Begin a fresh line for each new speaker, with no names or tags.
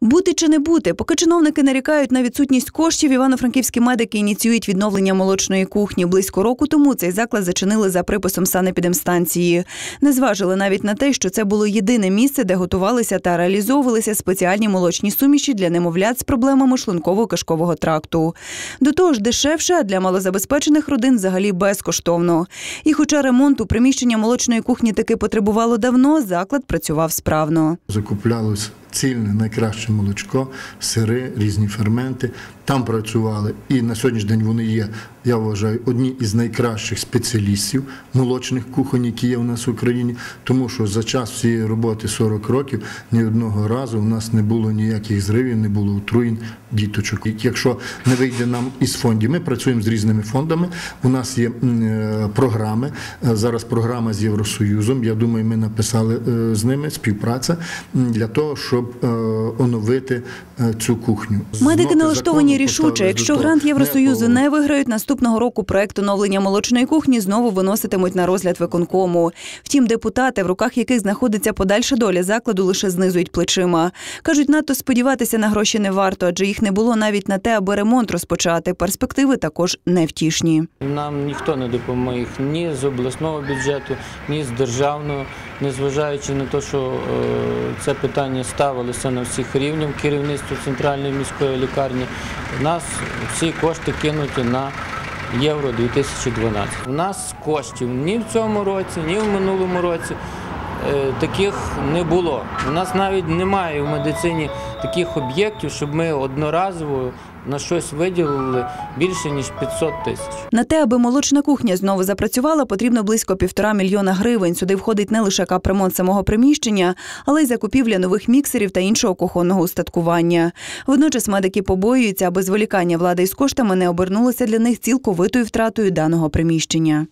Бути чи не бути, поки чиновники нарікають на відсутність коштів, івано-франківські медики ініціюють відновлення молочної кухні. Близько року тому цей заклад зачинили за приписом санепідемстанції. Не зважили навіть на те, що це було єдине місце, де готувалися та реалізовувалися спеціальні молочні суміші для немовлят з проблемами шлунково-кишкового тракту. До того ж, дешевше, а для малозабезпечених родин взагалі безкоштовно. І хоча ремонту приміщення молочної кухні таки потребувало давно, заклад працював справно.
Закуплялось цільне найкраще молочко, сири, різні ферменти. Там працювали, і на сьогоднішній день вони є, я вважаю, одні із найкращих спеціалістів молочних кухонь, які є у нас в Україні. Тому що за час цієї роботи 40 років ні одного разу у нас не було ніяких зривів, не було отруєнь діточок. Якщо не вийде нам із фондів, ми працюємо з різними фондами. У нас є е, програми. Е, Зараз програма з Євросоюзом. Я думаю, ми написали е, з ними співпраця для того, щоб оновити е, цю кухню.
Медики налаштовані рішуче. Якщо грант Євросоюзу
не
не виграють, наступного року проект оновлення молочної кухні знову виноситимуть на розгляд виконкому. Втім, депутати, в руках яких знаходиться подальша доля закладу, лише знизують плечима. кажуть, надто сподіватися на гроші не варто, адже їх не було навіть на те, аби ремонт розпочати. Перспективи також невтішні.
Нам ніхто не допоміг ні з обласного бюджету, ні з державного, незважаючи на те, що е, це питання ставилося на всіх рівнях керівництва центральної міської лікарні. У нас всі кошти кинуті на Євро 2012. У нас коштів ні в цьому році, ні в минулому році таких не було. У нас навіть немає в медицині таких об'єктів, щоб ми одноразово на щось виділили більше ніж 500 тисяч.
На те, аби молочна кухня знову запрацювала, потрібно близько півтора мільйона гривень. Сюди входить не лише капремонт самого приміщення, але й закупівля нових міксерів та іншого кухонного устаткування. Водночас медики побоюються, аби зволікання влади із коштами не обернулося для них цілковитою втратою даного приміщення.